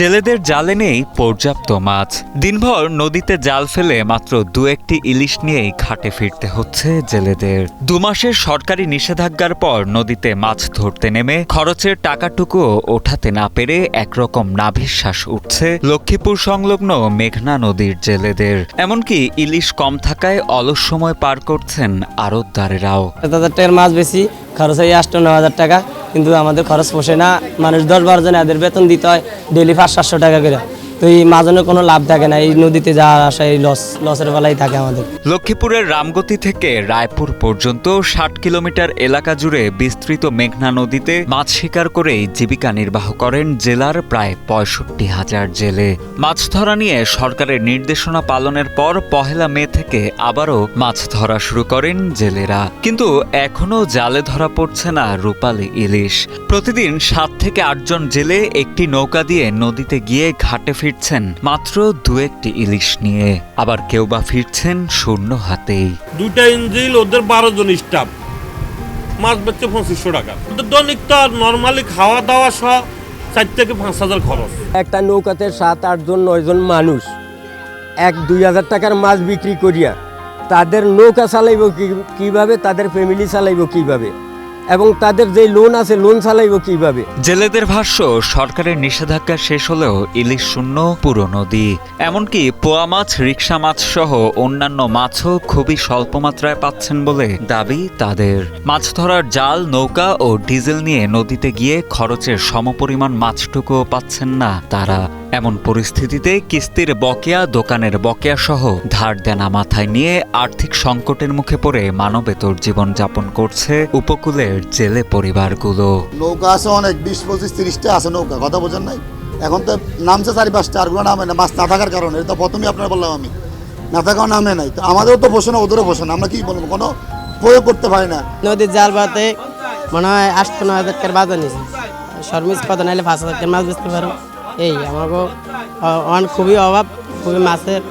জেলেদের জালে নেই পর্যাপ্ত মাছ। দিনভর নদীতে জাল ফেলে মাত্র দু একটি ইলিশ নিয়েই ঘাটে ফিরতে হচ্ছে জেলেদের। দু মাসের সরকারি নিষেধাজ্ঞার পর নদীতে মাছ ধরতে নেমে খরচের টাকাটুকু ওঠাতে না পেরে একরকম নাভিশ্বাস উঠছে লক্ষ্মীপুর সংলগ্ন মেঘনা নদীর জেলেদের। এমনকি ইলিশ কম থাকায় অলস সময় পার করছেন আড়তদারেরাও। সাত হাজার টাকার মাছ বেশি, খরচ হয় আষ্ট ন হাজার টাকা। কিন্তু আমাদের খরচ পোষে না। মানুষ দশ বারো জন এদের বেতন দিতে হয় ডেলি পাঁচ সাতশো টাকা করে। আমাদের। লক্ষ্মীপুরের রামগতি থেকে রায়পুর পর্যন্ত ষাট কিলোমিটার এলাকা জুড়ে বিস্তৃত মেঘনা নদীতে মাছ শিকার করেই জীবিকা নির্বাহ করেন জেলার প্রায় পঁয়ষট্টি হাজার জেলে। মাছ ধরা নিয়ে সরকারের নির্দেশনা পালনের পর পহেলা মে থেকে আবারও মাছ ধরা শুরু করেন জেলেরা। কিন্তু এখনও জালে ধরা পড়ছে না রূপালী ইলিশ। প্রতিদিন সাত থেকে আটজন জেলে একটি নৌকা দিয়ে নদীতে গিয়ে ঘাটে ফিরছেন মাত্র দু একটি ইলিশ নিয়ে। আবার কেউ বা ফিরছেন শূন্য হাতেই। দুইটা ইঞ্জিল ওদের বারো জন স্টাফ। মাছ বেচছে পঁচিশশো টাকা। ওদের দৈনিক তো নর্মালি খাওয়া দাওয়া সহ চার থেকে পাঁচ হাজার খরচ। একটা নৌকাতে সাত আটজন নয়জন মানুষ। এক দুই হাজার টাকার মাছ বিক্রি করিয়া তাদের নৌকা চালাইব কি- কীভাবে তাদের ফ্যামিলি চালাইব কীভাবে? এবং তাদের যে লোন আছে লোন চালাইব কীভাবে? জেলেদের ভাষ্য, সরকারের নিষেধাজ্ঞা শেষ হলেও ইলিশ শূন্য পুরো নদী এমনকি পোয়া মাছ, রিক্সা মাছ সহ অন্যান্য মাছও খুবই স্বল্প মাত্রায় পাচ্ছেন বলে দাবি তাদের। মাছ ধরার জাল, নৌকা ও ডিজেল নিয়ে নদীতে গিয়ে খরচের সমপরিমাণ মাছটুকুও পাচ্ছেন না তারা। এমন পরিস্থিতিতে কিস্তির বকেয়া দোকানের বকেয়া সহ ধার দেনা মাথায় নিয়ে আর্থিক সংকটের মুখে পড়ে মানবেতর জীবনযাপন করছে উপকূলের জেলে পরিবারগুলো। নৌকা আছে অনেক বিশ পঁচিশ তিরিশটা আছে নৌকা কথা বোঝেন নাই? এখন তো নামছে চারি পাঁচটা আরগুলো নামে না মাছ না থাকার কারণে এটা প্রথমেই আপনার বললাম আমি। না থাকাও নামে নাই তো আমাদেরও তো বসে না ওদেরও বসে না আমরা কি বলব? কোনো প্রয়োগ করতে পারি না। নদীর জাল বাতে মনে হয় আষ্ট ন হাজার টাকার বাজার নিয়েছে শর্মিস পাতা নাহলে পাঁচ হাজার টাকার মাছ বেচতে পারো। এই অন খুবই অভাব খুবই মাছের।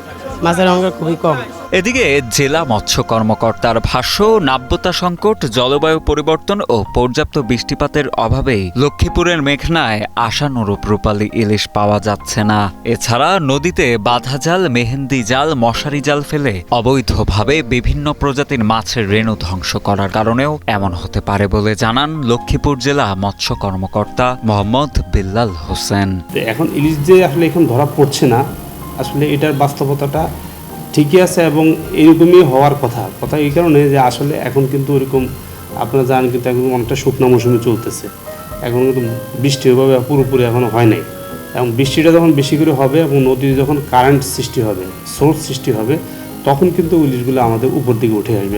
মাছের অঙ্ক খুবই কম। এদিকে জেলা মৎস্য কর্মকর্তার ভাষ্য নাব্যতা সংকট জলবায়ু পরিবর্তন ও পর্যাপ্ত বৃষ্টিপাতের অভাবে লক্ষ্মীপুরের মেঘনায় আশানুরূপ রূপালী ইলিশ পাওয়া যাচ্ছে না। এছাড়া নদীতে বাধা জাল মেহেন্দি জাল মশারি জাল ফেলে অবৈধভাবে বিভিন্ন প্রজাতির মাছের রেণু ধ্বংস করার কারণেও এমন হতে পারে বলে জানান লক্ষ্মীপুর জেলা মৎস্য কর্মকর্তা মোহাম্মদ বিল্লাল হোসেন। এখন ইলিশ যে আসলে এখন ধরা পড়ছে না আসলে এটার বাস্তবতাটা ঠিকই আছে এবং এরকমই হওয়ার কথা। কথা এই কারণে যে আসলে এখন কিন্তু ওরকম আপনারা জানেন কিন্তু এখন অনেকটা শুকনো মৌসুমে চলতেছে। এখন কিন্তু বৃষ্টি ওইভাবে পুরোপুরি এখনও হয় নাই। এবং বৃষ্টিটা যখন বেশি করে হবে এবং নদীতে যখন কারেন্ট সৃষ্টি হবে সোর্স সৃষ্টি হবে, তখন কিন্তু ইলিশগুলো আমাদের উপর দিকে উঠে আসবে।